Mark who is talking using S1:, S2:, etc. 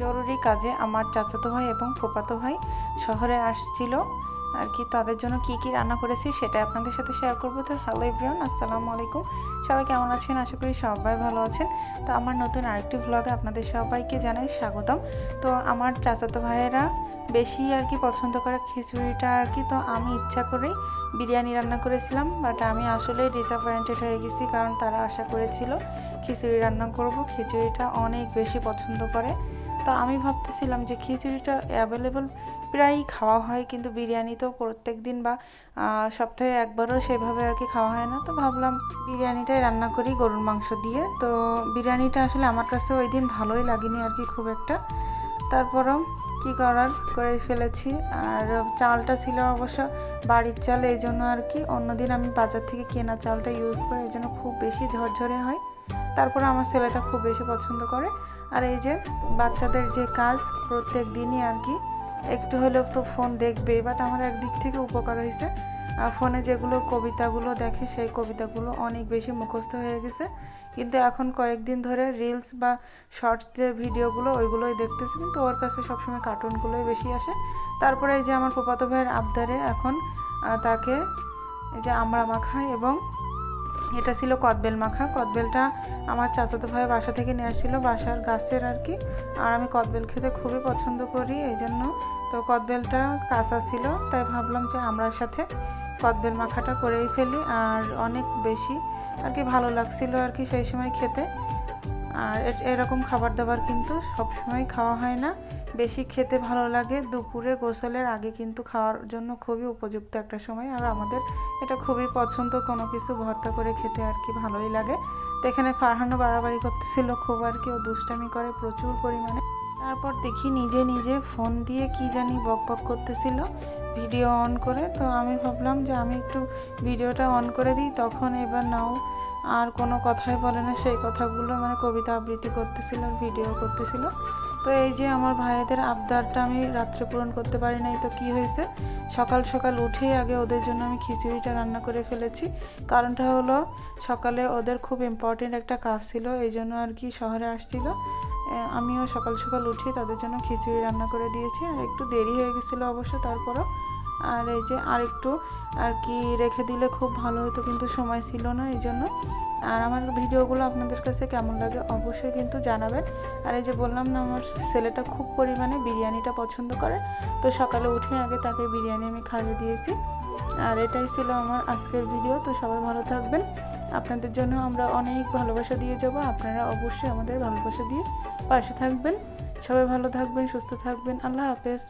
S1: জরুরি কাজে আমার চাচাতো ভাই এবং ফুপাতো ভাই শহরে আসছিল। আর কি তাদের জন্য কি কি রান্না করেছি সেটা আপনাদের সাথে শেয়ার করব। তো হ্যালো এভরিওয়ান আসসালামু আলাইকুম। সবাই কেমন আছেন? আশা করি সবাই ভালো আছেন। তো আমার নতুন আরেকটি ভ্লগে আপনাদের সবাইকে জানাই স্বাগতম। তো আমার চাচাতো ভাইয়েরা বেশি আর কি পছন্দ করে খিচুড়িটা আর কি। তো আমি ইচ্ছা করেই বিরিয়ানি রান্না করেছিলাম বাট আমি আসলে ডিসঅ্যাপয়েন্টেড হয়ে গেছি কারণ তারা আশা করেছিল খিচুড়ি রান্না করব। খিচুড়িটা অনেক বেশি পছন্দ করে। তো আমি ভাবতেছিলাম যে খিচুড়িটা অ্যাভেলেবল প্রায়ই খাওয়া হয়, কিন্তু বিরিয়ানি তো প্রত্যেক দিন বা সপ্তাহে একবারও সেভাবে আর কি খাওয়া হয় না। তো ভাবলাম বিরিয়ানিটাই রান্না করি গরুর মাংস দিয়ে। তো বিরিয়ানিটা আসলে আমার কাছে ওই দিন ভালোই লাগেনি আর কি খুব একটা। তারপরও কি করার? করে ফেলেছি। আর চালটা ছিল অবশ্য বাড়ির চাল, এই জন্য আর কি। অন্যদিন আমি বাজার থেকে কেনা চালটা ইউজ করি, এই জন্য খুব বেশি ঝরঝরে হয়। তারপরে আমার ছেলেটা খুব বেশি পছন্দ করে। আর এই যে বাচ্চাদের যে কাজ প্রত্যেক দিনই আর কি, একটু হলেও তো ফোন দেখবে বাট আমার একদিক থেকে উপকার হয়েছে। আর ফোনে যেগুলো কবিতাগুলো দেখে, সেই কবিতাগুলো অনেক বেশি মুখস্থ হয়ে গেছে। কিন্তু এখন কয়েকদিন ধরে রিলস বা শর্টস যে ভিডিওগুলো ওইগুলোই দেখতেছে, কিন্তু ওর কাছে সবসময় কার্টুনগুলোই বেশি আসে। তারপরে এই যে আমার ফুপাতো ভাইয়ের আবদারে এখন তাকে এই যে আমরা মাখা এবং এটা ছিল কদবেল মাখা। কদবেলটা আমার চাচাতো ভাই বাসা থেকে নিয়ে আসছিল, বাসার গাছের আর কি। আর আমি কদবেল খেতে খুবই পছন্দ করি এই জন্য তো কদবেলটা কাঁচা ছিল, তাই ভাবলাম যে আমরার সাথে কদবেল মাখাটা করেই ফেলি, আর অনেক বেশি আর কি ভালো লাগছিল আর কি সেই সময় খেতে। আর এরকম খাবার দাবার কিন্তু সব সময় খাওয়া হয় না। বেশি খেতে ভালো লাগে। দুপুরে গোসলের আগে কিন্তু খাওয়ার জন্য খুবই উপযুক্ত একটা সময়। আর আমাদের এটা খুবই পছন্দ। কোনো কিছু ভর্তা করে খেতে আর কি ভালোই লাগে। তো এখানে ফারহানও বাড়াবাড়ি করতেছিল। খুব আর কি ও দুষ্টামি করে প্রচুর পরিমাণে। তারপর দেখি নিজে নিজে ফোন দিয়ে কি জানি বক বক করতেছিল। ভিডিও অন করে। তো আমি ভাবলাম যে আমি একটু ভিডিওটা অন করে দিই। তখন এবার নাও আর কোনো কথাই বলে না। সেই কথাগুলো মানে কবিতা আবৃত্তি করতেছিল ভিডিও করতেছিল। তো এই যে আমার ভাইদের আবদারটা আমি রাত্রে পূরণ করতে পারি নাই, তো কি হয়েছে? সকাল সকাল উঠেই আগে ওদের জন্য আমি খিচুড়িটা রান্না করে ফেলেছি। কারণটা হলো সকালে ওদের খুব ইম্পর্টেন্ট একটা কাজ ছিল, এই জন্য আর কি শহরে আসছিল। আমিও সকাল সকাল উঠে তাদের জন্য খিচুড়ি রান্না করে দিয়েছি। আর একটু দেরি হয়ে গেছিল অবশ্য, তারপরও আর এই যে আর একটু আর কি রেখে দিলে খুব ভালো হতো, কিন্তু সময় ছিল না এই জন্য। আর আমার ভিডিওগুলো আপনাদের কাছে কেমন লাগে অবশ্যই কিন্তু জানাবেন। আর এই যে বললাম না, আমার ছেলেটা খুব পরিমাণে বিরিয়ানিটা পছন্দ করে। তো সকালে উঠে আগে তাকে বিরিয়ানি আমি খাইয়ে দিয়েছি। আর এটাই ছিল আমার আজকের ভিডিও। তো সবাই ভালো থাকবেন। আপনাদের জন্য আমরা অনেক ভালোবাসা দিয়ে যাব। আপনারা অবশ্যই আমাদের ভালোবাসা দিয়ে পাশে থাকবেন। সবাই ভালো থাকবেন, সুস্থ থাকবেন। আল্লাহ হাফেজ।